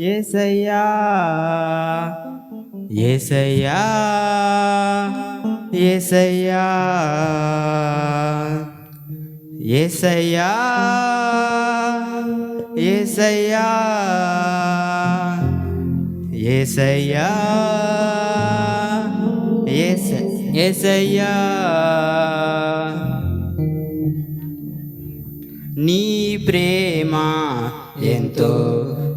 ఏసయ్యా. ఏసయ్యా. ఏసయ్యా. ఏసయ్యా. ఏసయ్యా. ఏసయ్యా. ఏస- ఏసయ్యా. నీ ప్రేమ ఎంతో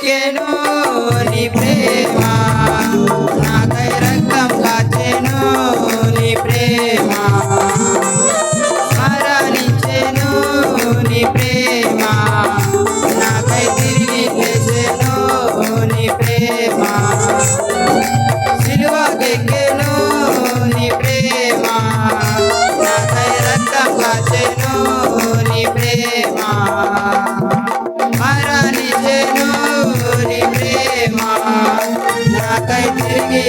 quiero.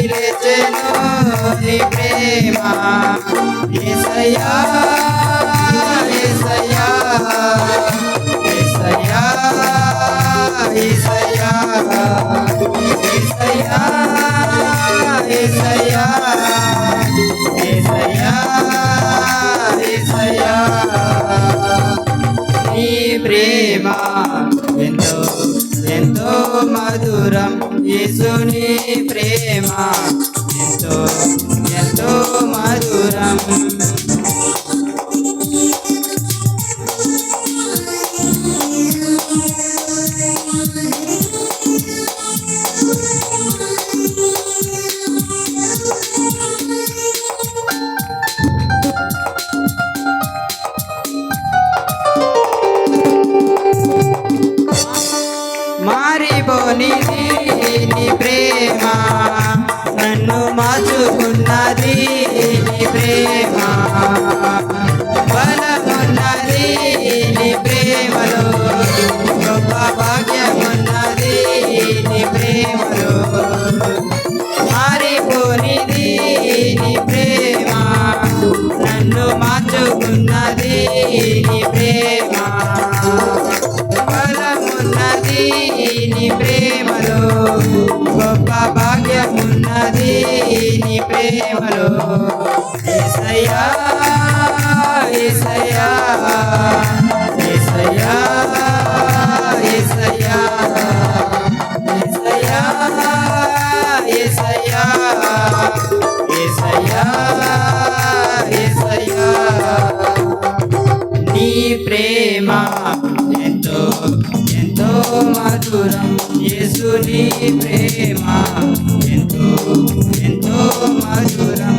లేచెను నీ ప్రేమ. ఏసయ్యా ఏసయ్యా ఏసయ్యా ఏసయ్యా ఏసయ్యా ఏసయ్యా ఏసయ్యా ఏసయ్యా. నీ ప్రేమ. మధురం యేసుని ప్రేమ. మార్చుకున్నది ఏసయ్యా ఏసయ్యా ఏసయ్యా ఏసయ్యా ఏసయ్యా ఏసయ్యా ఏసయ్యా ఏసయ్యా. నీ ప్రేమ ఎంతో ఎంతో మధురం యేసు నీ ప్రేమ ఎంతో ఎంతో మధురం.